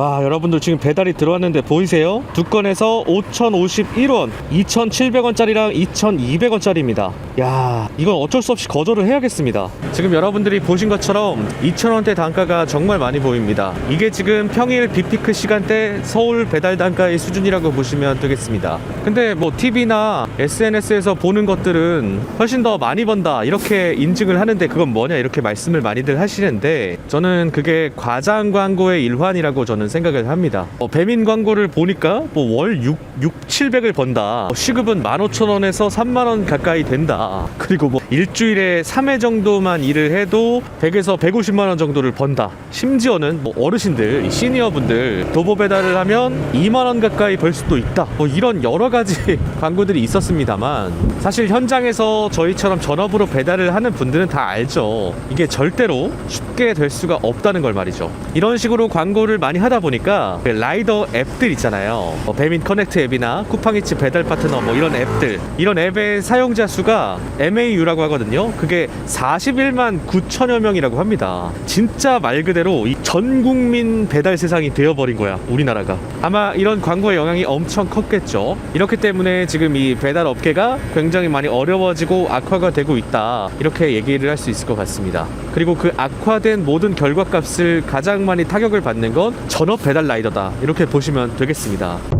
와 여러분들 지금 배달이 들어왔는데 보이세요? 두 건에서 5,051원 2,700원짜리랑 2,200원짜리입니다. 야 이건 어쩔 수 없이 거절을 해야겠습니다. 지금 여러분들이 보신 것처럼 2,000원대 단가가 정말 많이 보입니다. 이게 지금 평일 빅피크 시간대 서울 배달 단가의 수준이라고 보시면 되겠습니다. 근데 뭐 TV나 SNS에서 보는 것들은 훨씬 더 많이 번다 이렇게 인증을 하는데 그건 뭐냐 이렇게 말씀을 많이들 하시는데 저는 그게 과장 광고의 일환이라고 저는 생각을 합니다. 어, 배민 광고를 보니까 뭐 월 6, 6, 700을 번다. 어, 시급은 15,000원에서 3만원 가까이 된다. 그리고 뭐 일주일에 3회 정도만 일을 해도 100에서 150만원 정도를 번다. 심지어는 뭐 어르신들 이 시니어분들 도보 배달을 하면 2만원 가까이 벌 수도 있다. 뭐 이런 여러 가지 광고들이 있었습니다만 사실 현장에서 저희처럼 전업으로 배달을 하는 분들은 다 알죠. 이게 절대로 쉽게 될 수가 없다는 걸 말이죠. 이런 식으로 광고를 많이 하다 보니까 그 라이더 앱들 있잖아요. 뭐 배민 커넥트 앱이나 쿠팡이츠 배달 파트너 뭐 이런 앱들. 이런 앱의 사용자 수가 MAU라고 하거든요. 그게 41만 9천여 명이라고 합니다. 진짜 말 그대로 이전 국민 배달 세상이 되어버린 거야 우리나라가. 아마 이런 광고의 영향이 엄청 컸겠죠. 이렇기 때문에 지금 이 배달 업계가 굉장히 많이 어려워지고 악화가 되고 있다. 이렇게 얘기를 할 수 있을 것 같습니다. 그리고 그 악화된 모든 결과값을 가장 많이 타격을 받는 건 전업 배달 라이더다. 이렇게 보시면 되겠습니다